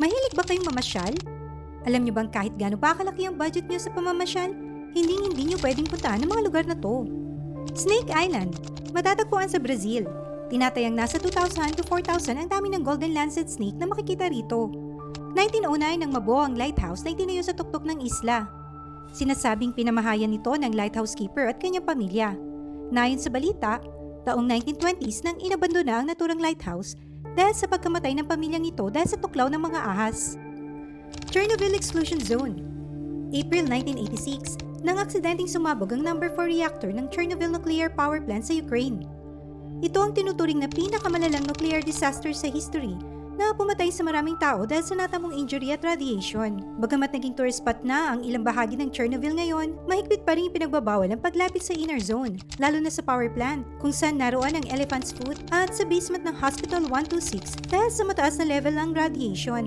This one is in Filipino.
Mahilig ba kayong mamasyal? Alam niyo bang kahit gaano pa kalaki ang budget niyo sa pamamasyal, hindi hindi niyo pwedeng puntahan ang mga lugar na to. Snake Island, matatagpuan sa Brazil. Tinatayang nasa 2,000 to 4,000 ang dami ng golden lancet snake na makikita rito. 1909 nang mabuo ang lighthouse na itinayo sa tuktok ng isla. Sinasabing pinamahayan nito ng lighthouse keeper at kanyang pamilya. Nayon sa balita, taong 1920s nang inabandona ang naturang lighthouse dahil sa pagkamatay ng pamilyang ito dahil sa tuklaw ng mga ahas. Chernobyl Exclusion Zone April 1986, nang aksidenteng sumabog ang number 4 reactor ng Chernobyl Nuclear Power Plant sa Ukraine. Ito ang tinuturing na pinakamalalang nuclear disaster sa history na pumatay sa maraming tao dahil sa natamong injury at radiation. Bagamat naging tourist spot na ang ilang bahagi ng Chernobyl ngayon, mahigpit pa rin pinagbabawal ang paglapit sa inner zone, lalo na sa power plant, kung saan naroon ang elephant's foot at sa basement ng Hospital 126 dahil sa mataas na level ng radiation.